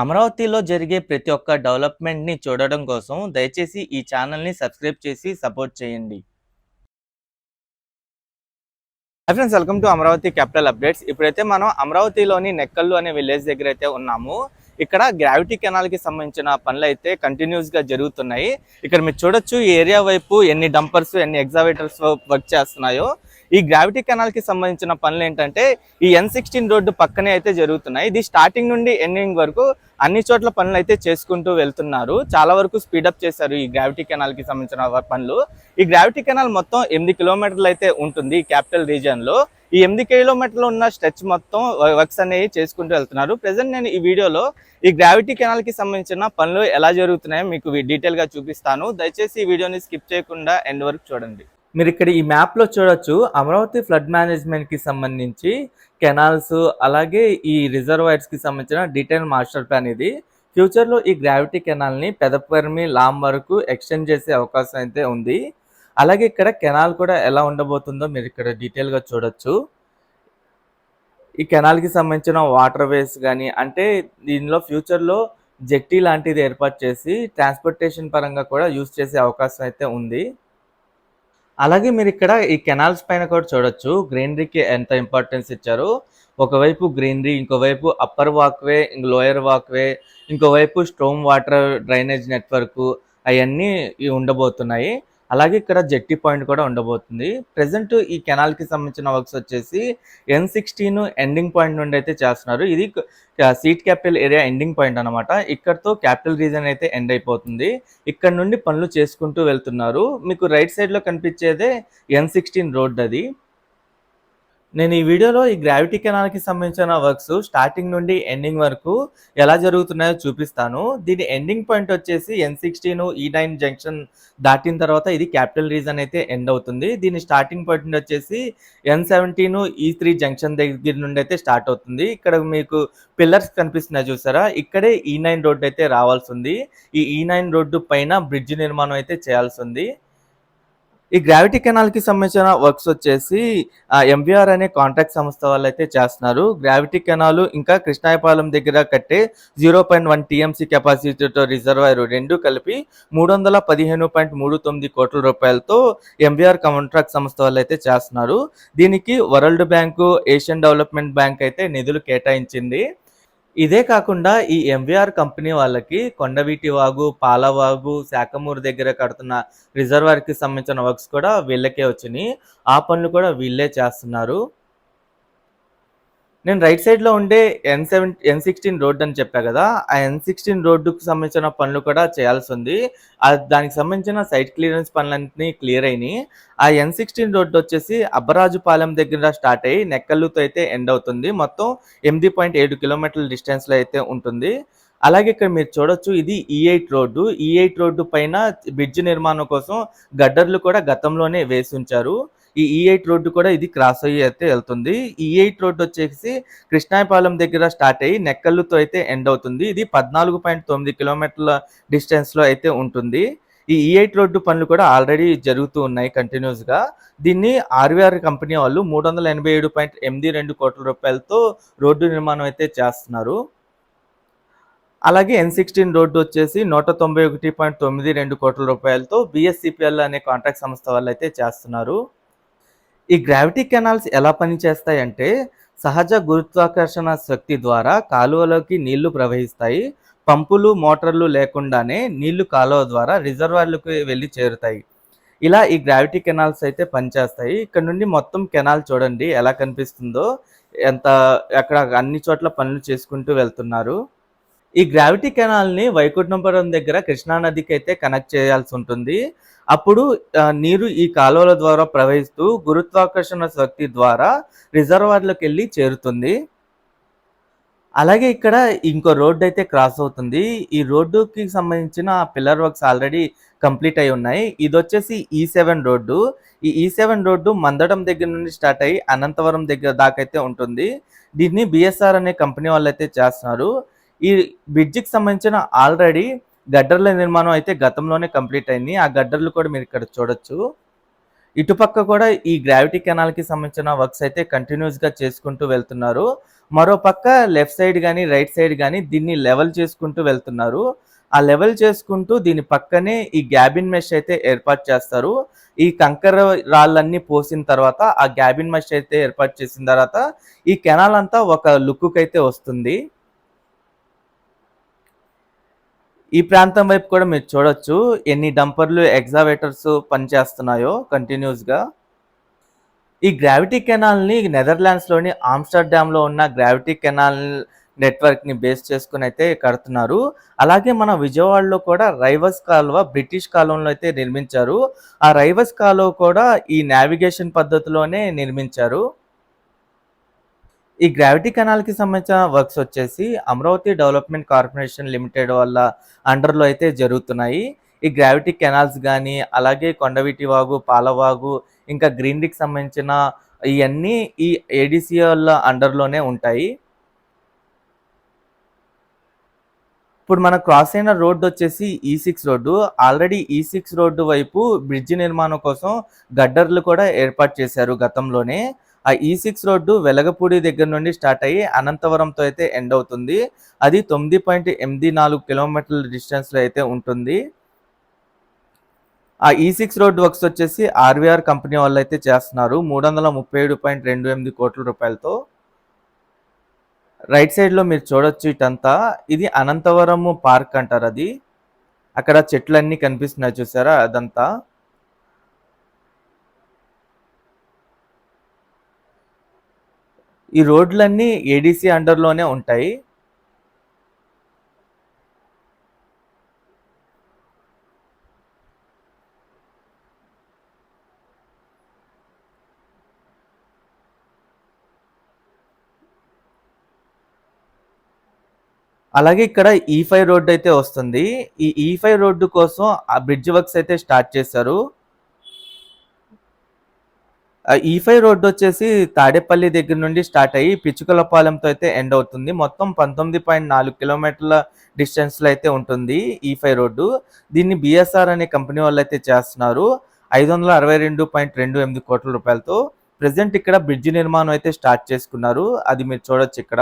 అమరావతిలో జరిగే ప్రతి ఒక్క డెవలప్మెంట్‌ని చూడడం కోసం దయచేసి ఈ ఛానల్‌ని సబ్స్క్రైబ్ చేసి సపోర్ట్ చేయండి. Hi friends welcome to Amaravati capital updates. ఇప్పుడైతే మనం అమరావతిలోని నెక్కల్లు అనే విలేజ్ దగ్గర అయితే ఉన్నాము. ఇక్కడ గ్రావిటీ కెనాల్‌కి సంబంధించిన పనులైతే కంటిన్యూస్‌గా జరుగుతున్నాయి. ఇక్కడ మీరు చూడొచ్చు ఈ ఏరియా వైపు ఎన్ని డంపర్స్, ఎన్ని ఎగ్జావేటర్స్ వర్క్ చేస్తున్నాయో. ఈ గ్రావిటీ కెనాల్‌కి సంబంధించిన పనులు ఏంటంటే ఈ ఎన్ సిక్స్టీన్ రోడ్డు పక్కనే అయితే జరుగుతున్నాయి. ఇది స్టార్టింగ్ నుండి ఎండింగ్ వరకు అన్ని చోట్ల పనులు అయితే చేసుకుంటూ వెళ్తున్నారు. చాలా వరకు స్పీడప్ చేశారు ఈ గ్రావిటీ కెనాల్‌కి సంబంధించిన పనులు. ఈ గ్రావిటీ కెనాల్ మొత్తం ఎనిమిది కిలోమీటర్లు అయితే ఉంటుంది ఈ క్యాపిటల్ రీజియన్‌లో. ఈ ఎనిమిది కిలోమీటర్లు ఉన్న స్ట్రెచ్ మొత్తం వర్క్స్ అనేవి చేసుకుంటూ వెళ్తున్నారు. ప్రజెంట్ నేను ఈ వీడియోలో ఈ గ్రావిటీ కెనాల్‌కి సంబంధించిన పనులు ఎలా జరుగుతున్నాయో మీకు డీటెయిల్‌గా చూపిస్తాను. దయచేసి ఈ వీడియోని స్కిప్ చేయకుండా ఎండ్ వరకు చూడండి. మీరు ఇక్కడ ఈ మ్యాప్‌లో చూడొచ్చు అమరావతి ఫ్లడ్ మేనేజ్మెంట్‌కి సంబంధించి కెనాల్స్ అలాగే ఈ రిజర్వాయర్స్‌కి సంబంధించిన డీటెయిల్ మాస్టర్ ప్లాన్ ఇది. ఫ్యూచర్‌లో ఈ గ్రావిటీ కెనాల్‌ని పెదపర్మి, లామ్ వరకు ఎక్స్‌టెండ్ చేసే అవకాశం అయితే ఉంది. అలాగే ఇక్కడ కెనాల్ కూడా ఎలా ఉండబోతుందో మీరు ఇక్కడ డీటెయిల్‌గా చూడొచ్చు. ఈ కెనాల్‌కి సంబంధించిన వాటర్ వేస్ కానీ అంటే దీనిలో ఫ్యూచర్‌లో జెట్టి లాంటిది ఏర్పాటు చేసి ట్రాన్స్‌పోర్టేషన్ పరంగా కూడా యూజ్ చేసే అవకాశం అయితే ఉంది. అలాగే మీరు ఇక్కడ ఈ కెనాల్స్ పైన కూడా చూడొచ్చు గ్రీనరీకి ఎంత ఇంపార్టెన్స్ ఇచ్చారో. ఒకవైపు గ్రీనరీ, ఇంకోవైపు అప్పర్ వాక్‌వే, లోయర్ వాక్‌వే, ఇంకోవైపు స్టోమ్ వాటర్ డ్రైనేజ్ నెట్వర్క్ అవన్నీ ఉండబోతున్నాయి. అలాగే ఇక్కడ జెట్టి పాయింట్ కూడా ఉండబోతుంది. ప్రెజెంట్ ఈ కెనాల్‌కి సంబంధించిన వర్క్స్ వచ్చేసి ఎన్ సిక్స్టీన్ ఎండింగ్ పాయింట్ నుండి అయితే చేస్తున్నారు. ఇది seed capital area ending point అనమాట ఇక్కడతో క్యాపిటల్ రీజన్ అయితే ఎండ్ అయిపోతుంది. ఇక్కడ నుండి పనులు చేసుకుంటూ వెళ్తున్నారు. మీకు రైట్ సైడ్‌లో కనిపించేదే ఎన్ సిక్స్టీన్ రోడ్ అది. నేను ఈ వీడియోలో ఈ గ్రావిటీ కెనాల్‌కి సంబంధించిన వర్క్స్ స్టార్టింగ్ నుండి ఎండింగ్ వరకు ఎలా జరుగుతున్నాయో చూపిస్తాను. దీని ఎండింగ్ పాయింట్ వచ్చేసి N sixteen, E nine junction దాటిన తర్వాత ఇది క్యాపిటల్ రీజన్ అయితే ఎండ్ అవుతుంది. దీని స్టార్టింగ్ పాయింట్ వచ్చేసి N seventeen, E three junction దగ్గర నుండి అయితే స్టార్ట్ అవుతుంది. ఇక్కడ మీకు పిల్లర్స్ కనిపిస్తున్నాయి చూసారా? ఇక్కడే e ఈ నైన్ రోడ్డు అయితే రావాల్సింది. ఈ e ఈ నైన్ రోడ్డు పైన బ్రిడ్జ్ నిర్మాణం అయితే చేయాల్సి ఉంది ఈ గ్రావిటీ కెనాల్‌కి సంబంధించిన వర్క్స్ వచ్చేసి ఎంవిఆర్ అనే కాంట్రాక్ట్ సంస్థ వాళ్ళు అయితే చేస్తున్నారు. గ్రావిటీ కెనాల్ ఇంకా కృష్ణాయపాలెం దగ్గర కట్టే 0.1 టీఎంసీ కెపాసిటీతో రిజర్వాయర్ రెండు కలిపి 315.39 కోట్ల రూపాయలతో ఎంవిఆర్ కాంట్రాక్ట్ సంస్థ వాళ్ళు అయితే చేస్తున్నారు. దీనికి world bank, Asian development bank అయితే నిధులు కేటాయించింది. ఇదే కాకుండా ఈ ఎంవీఆర్ కంపెనీ వాళ్ళకి కొండవీటి వాగు, పాలవాగు, శాఖమూరు దగ్గర కడుతున్న రిజర్వర్కి సంబంధించిన వర్క్స్ కూడా వీళ్ళకే వచ్చినాయి ఆ పనులు కూడా వీళ్ళే చేస్తున్నారు. నేను రైట్ సైడ్‌లో ఉండే N seven N sixteen road అని చెప్పా కదా! ఆ ఎన్ సిక్స్టీన్ రోడ్డుకు సంబంధించిన పనులు కూడా చేయాల్సి ఉంది దానికి సంబంధించిన సైట్ క్లియరెన్స్ పనులన్నీ క్లియర్ అయినాయి ఆ ఎన్ సిక్స్టీన్ రోడ్డు వచ్చేసి అబ్బరాజుపాలెం దగ్గర స్టార్ట్ అయ్యి నెక్కల్లుతో అయితే ఎండ్ అవుతుంది. మొత్తం 8.7 కిలోమీటర్ల డిస్టెన్స్‌లో అయితే ఉంటుంది. అలాగే ఇక్కడ మీరు చూడొచ్చు ఇది E eight road. E eight road పైన బ్రిడ్జ్ నిర్మాణం కోసం గడ్డర్లు కూడా గతంలోనే వేసి ఉంచారు ఈ e ఎయిట్ రోడ్డు కూడా ఇది క్రాస్ అయ్యి అయితే వెళ్తుంది. E ఈఐట్ రోడ్డు వచ్చేసి కృష్ణాయపాలెం దగ్గర స్టార్ట్ అయ్యి నెక్కల్లుతో అయితే ఎండ్ అవుతుంది. ఇది 14.9 కిలోమీటర్ల డిస్టెన్స్‌లో అయితే ఉంటుంది. ఈ e ఎయిట్ రోడ్డు పనులు కూడా ఆల్రెడీ జరుగుతూ ఉన్నాయి కంటిన్యూస్‌గా. దీన్ని ఆర్‌వీఆర్ కంపెనీ వాళ్ళు 387.82 కోట్ల రూపాయలతో రోడ్డు నిర్మాణం అయితే చేస్తున్నారు. అలాగే ఎన్ సిక్స్టీన్ రోడ్డు వచ్చేసి 191.92 కోట్ల రూపాయలతో బీఎస్‌సీపీఎల్ అనే కాంట్రాక్ట్ సంస్థ వాళ్ళు అయితే చేస్తున్నారు. ఈ గ్రావిటీ కెనాల్స్ ఎలా పనిచేస్తాయంటే సహజ గురుత్వాకర్షణ శక్తి ద్వారా కాలువలోకి నీళ్ళు ప్రవహిస్తాయి. పంపులు, మోటార్లు లేకుండానే నీళ్ళు కాలువ ద్వారా రిజర్వాయర్‌లకు వెళ్ళి చేరుతాయి. ఇలా ఈ గ్రావిటీ కెనాల్స్ అయితే పనిచేస్తాయి. ఇక్కడ నుండి మొత్తం కెనాల్ చూడండి ఎలా కనిపిస్తుందో. ఎంత అక్కడ అన్ని చోట్ల పనులు చేసుకుంటూ వెళ్తున్నారు. ఈ గ్రావిటీ కెనాల్‌ని వైకుంఠపురం దగ్గర కృష్ణా నదికి అయితే కనెక్ట్ చేయాల్సి ఉంటుంది. అప్పుడు నీరు ఈ కాలువల ద్వారా ప్రవహిస్తూ గురుత్వాకర్షణ శక్తి ద్వారా రిజర్వాయర్‌లోకెళ్ళి చేరుతుంది. అలాగే ఇక్కడ ఇంకో రోడ్డు అయితే క్రాస్ అవుతుంది. ఈ రోడ్డుకి సంబంధించిన పిల్లర్ వర్క్స్ ఆల్రెడీ కంప్లీట్ అయి ఉన్నాయి. ఇది వచ్చేసి e ఈ సెవెన్ రోడ్డు. ఈ e E seven road Mandadam దగ్గర నుండి స్టార్ట్ అయ్యి అనంతవరం దగ్గర దాకా అయితే ఉంటుంది. దీన్ని బీఎస్ఆర్ అనే కంపెనీ వాళ్ళైతే చేస్తున్నారు. ఈ బ్రిడ్జికి సంబంధించిన ఆల్రెడీ గడ్డర్ల నిర్మాణం అయితే గతంలోనే కంప్లీట్ అయింది. ఆ గడ్డర్లు కూడా మీరు ఇక్కడ చూడొచ్చు. ఇటుపక్క కూడా ఈ గ్రావిటీ కెనాల్‌కి సంబంధించిన వర్క్స్ అయితే కంటిన్యూస్‌గా చేసుకుంటూ వెళ్తున్నారు. మరో పక్క లెఫ్ట్ సైడ్ కానీ రైట్ సైడ్ కానీ దీన్ని లెవెల్ చేసుకుంటూ వెళ్తున్నారు ఆ లెవెల్ చేసుకుంటూ దీని పక్కనే ఈ గ్యాబిన్ మెష్ అయితే ఏర్పాటు చేస్తారు ఈ కంకర రాళ్ళన్నీ పోసిన తర్వాత ఆ గ్యాబిన్ మెష్ అయితే ఏర్పాటు చేసిన తర్వాత ఈ కెనాల్ అంతా ఒక లుక్కు అయితే వస్తుంది ఈ ప్రాంతం వైపు కూడా మీరు చూడొచ్చు ఎన్ని డంపర్లు ఎగ్జావేటర్స్ పనిచేస్తున్నాయో కంటిన్యూస్గా ఈ గ్రావిటీ కెనాల్ని నెదర్లాండ్స్లోని ఆమ్స్టర్డామ్లో ఉన్న గ్రావిటీ కెనాల్ నెట్వర్క్ని బేస్ చేసుకుని అయితే కడుతున్నారు. అలాగే మన విజయవాడలో కూడా రైవస్ కాలువ బ్రిటిష్ కాలంలో అయితే నిర్మించారు. ఆ రైవస్ కాలువ కూడా ఈ నావిగేషన్ పద్ధతిలోనే నిర్మించారు. ఈ గ్రావిటీ కెనాల్కి సంబంధించిన వర్క్స్ వచ్చేసి అమరావతి డెవలప్మెంట్ కార్పొరేషన్ లిమిటెడ్ వల్ల అండర్లో అయితే జరుగుతున్నాయి. ఈ గ్రావిటీ కెనాల్స్ కానీ అలాగే కొండవీటి వాగు పాలవాగు ఇంకా గ్రీనరీకి సంబంధించిన ఇవన్నీ ఈ ఏడిసిఎల్ అండర్లోనే ఉంటాయి. ఇప్పుడు మన క్రాస్ అయిన రోడ్డు వచ్చేసి E six road already E six road వైపు బ్రిడ్జ్ నిర్మాణం కోసం గడ్డర్లు కూడా ఏర్పాటు చేశారు గతంలోనే. ఆ e ఈ సిక్స్ రోడ్డు వెలగపూడి దగ్గర నుండి స్టార్ట్ అయ్యి అనంతవరంతో అయితే ఎండ్ అవుతుంది. అది తొమ్మిది పాయింట్ ఎనిమిది నాలుగు కిలోమీటర్ల డిస్టెన్స్లో అయితే ఉంటుంది. ఆ e ఈ సిక్స్ రోడ్ వర్క్స్ వచ్చేసి ఆర్వీఆర్ కంపెనీ వాళ్ళు అయితే చేస్తున్నారు. మూడు వందల ముప్పై ఏడు పాయింట్ రెండు ఎనిమిది కోట్ల రూపాయలతో. రైట్ సైడ్లో మీరు చూడొచ్చు ఇటంతా. ఇది అనంతవరము పార్క్ అంటారు అది. అక్కడ చెట్లన్నీ కనిపిస్తున్నాయి చూసారా అదంతా. ఈ రోడ్లన్నీ ఏడీసీ అండర్లోనే ఉంటాయి. అలాగే ఇక్కడ e ఈ ఫైవ్ రోడ్డు అయితే వస్తుంది. ఈ e ఈ ఫైవ్ రోడ్డు కోసం ఆ బ్రిడ్జ్ వర్క్స్ అయితే స్టార్ట్ చేశారు. ఈఫై e రోడ్డు వచ్చేసి తాడేపల్లి దగ్గర నుండి స్టార్ట్ అయ్యి పిచ్చుకలపాలెంతో అయితే ఎండ్ అవుతుంది. మొత్తం పంతొమ్మిది పాయింట్ నాలుగు కిలోమీటర్ల డిస్టెన్స్లో అయితే ఉంటుంది e ఈఫై రోడ్డు. దీన్ని బిఎస్ఆర్ అనే కంపెనీ వాళ్ళు అయితే చేస్తున్నారు. ఐదు వందల అరవై రెండు పాయింట్ రెండు ఎనిమిది కోట్ల రూపాయలతో ప్రజెంట్ ఇక్కడ బ్రిడ్జ్ నిర్మాణం అయితే స్టార్ట్ చేసుకున్నారు. అది మీరు చూడొచ్చు ఇక్కడ.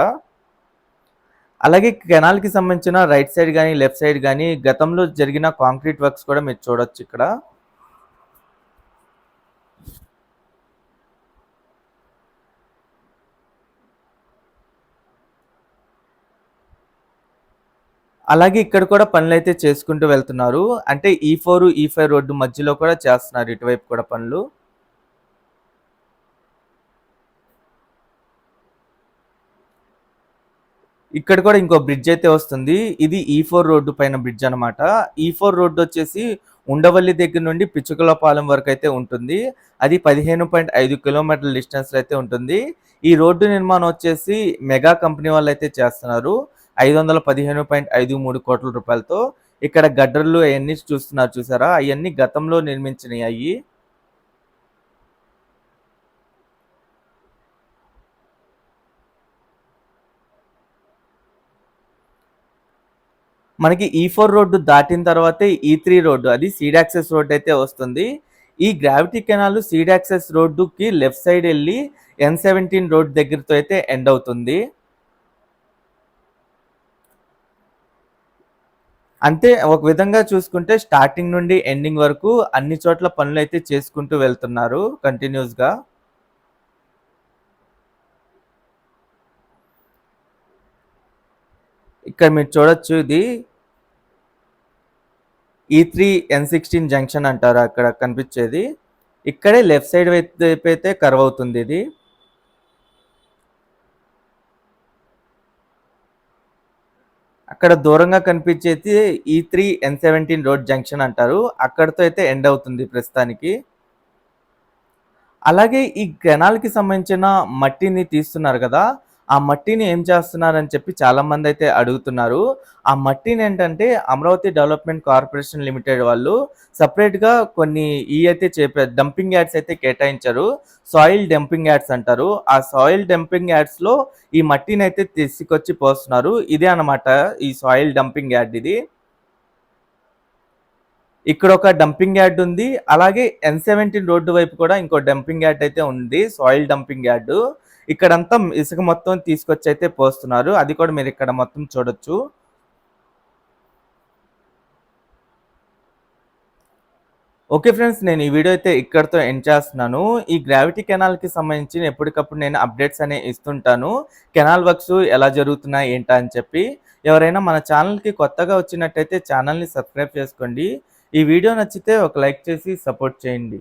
అలాగే కెనాల్కి సంబంధించిన రైట్ సైడ్ కానీ లెఫ్ట్ సైడ్ కానీ గతంలో జరిగిన కాంక్రీట్ వర్క్స్ కూడా మీరు చూడొచ్చు ఇక్కడ. అలాగే ఇక్కడ కూడా పనులు అయితే చేసుకుంటూ వెళ్తున్నారు. అంటే ఈ ఫోర్ ఈ ఫైవ్ రోడ్డు మధ్యలో కూడా చేస్తున్నారు ఇటువైపు కూడా పనులు. ఇక్కడ కూడా ఇంకో బ్రిడ్జ్ అయితే వస్తుంది. ఇది ఈ ఫోర్ రోడ్డు పైన బ్రిడ్జ్ అనమాట ఈ ఫోర్ రోడ్డు వచ్చేసి ఉండవల్లి దగ్గర నుండి పిచ్చుకలపాలెం వరకు అయితే ఉంటుంది. అది పదిహేను పాయింట్ ఐదు కిలోమీటర్ల డిస్టెన్స్లో అయితే ఉంటుంది. ఈ రోడ్డు నిర్మాణం వచ్చేసి మెగా కంపెనీ వాళ్ళు అయితే చేస్తున్నారు. ఐదు వందల పదిహేను పాయింట్ ఐదు మూడు కోట్ల రూపాయలతో ఇక్కడ గడ్డర్లు అవన్నీ చూస్తున్నారు చూసారా? అవన్నీ గతంలో నిర్మించినవి అయ్యి. మనకి e ఈ ఫోర్ రోడ్డు దాటిన తర్వాతే e ఈ త్రీ రోడ్డు అది సీడ్ యాక్సెస్ రోడ్ అయితే వస్తుంది. ఈ గ్రావిటీ కెనాల్ సీడ్ యాక్సెస్ రోడ్డుకి లెఫ్ట్ సైడ్ వెళ్ళి ఎన్ సెవెంటీన్ రోడ్ దగ్గరతో అయితే ఎండ్ అవుతుంది. అంటే ఒక విధంగా చూసుకుంటే స్టార్టింగ్ నుండి ఎండింగ్ వరకు అన్ని చోట్ల పనులు అయితే చేసుకుంటూ వెళ్తున్నారు కంటిన్యూస్గా ఇక్కడ మీరు చూడొచ్చు ఇది. ఈ త్రీ ఎన్ సిక్స్టీన్ జంక్షన్ అంటారు అక్కడ కనిపించేది. ఇక్కడే లెఫ్ట్ సైడ్ వైపు అయితే కర్వ్ అవుతుంది ఇది. అక్కడ దూరంగా కనిపించేది E three N seventeen road junction అంటారు. అక్కడితో అయితే ఎండ్ అవుతుంది ప్రస్తుతానికి. అలాగే ఈ గణాలకి సంబంధించిన మట్టిని తీస్తున్నారు కదా ఆ మట్టిని ఏం చేస్తున్నారని చెప్పి చాలా మంది అయితే అడుగుతున్నారు. ఆ మట్టిని ఏంటంటే అమరావతి డెవలప్మెంట్ కార్పొరేషన్ లిమిటెడ్ వాళ్ళు సపరేట్గా కొన్ని ఈ అయితే చెప్పే డంపింగ్ యార్డ్స్ అయితే కేటాయించారు. సాయిల్ డంపింగ్ యార్డ్స్ అంటారు. ఆ సాయిల్ డంపింగ్ యాడ్స్లో ఈ మట్టిని అయితే తీసుకొచ్చి పోస్తున్నారు. ఇదే అనమాట ఈ సాయిల్ డంపింగ్ యార్డ్ ఇది. ఇక్కడ ఒక డంపింగ్ యార్డ్ ఉంది. అలాగే ఎన్ సెవెంటీన్ రోడ్డు వైపు కూడా ఇంకో డంపింగ్ యార్డ్ అయితే ఉంది. Soil dumping yard. ఇక్కడంతా ఇసుక మొత్తం తీసుకొచ్చి అయితే పోస్తున్నారు. అది కూడా మీరు ఇక్కడ మొత్తం చూడొచ్చు. ఓకే ఫ్రెండ్స్ నేను ఈ వీడియో అయితే ఇక్కడితో ఎండ్ చేస్తున్నాను. ఈ గ్రావిటీ కెనాల్కి సంబంధించి ఎప్పటికప్పుడు నేను అప్డేట్స్ అనేవి ఇస్తుంటాను. కెనాల్ వర్క్స్ ఎలా జరుగుతున్నాయి ఏంటా అని చెప్పి. ఎవరైనా మన ఛానల్కి కొత్తగా వచ్చినట్టయితే ఛానల్ని సబ్స్క్రైబ్ చేసుకోండి. ఈ వీడియో నచ్చితే ఒక లైక్ చేసి సపోర్ట్ చేయండి.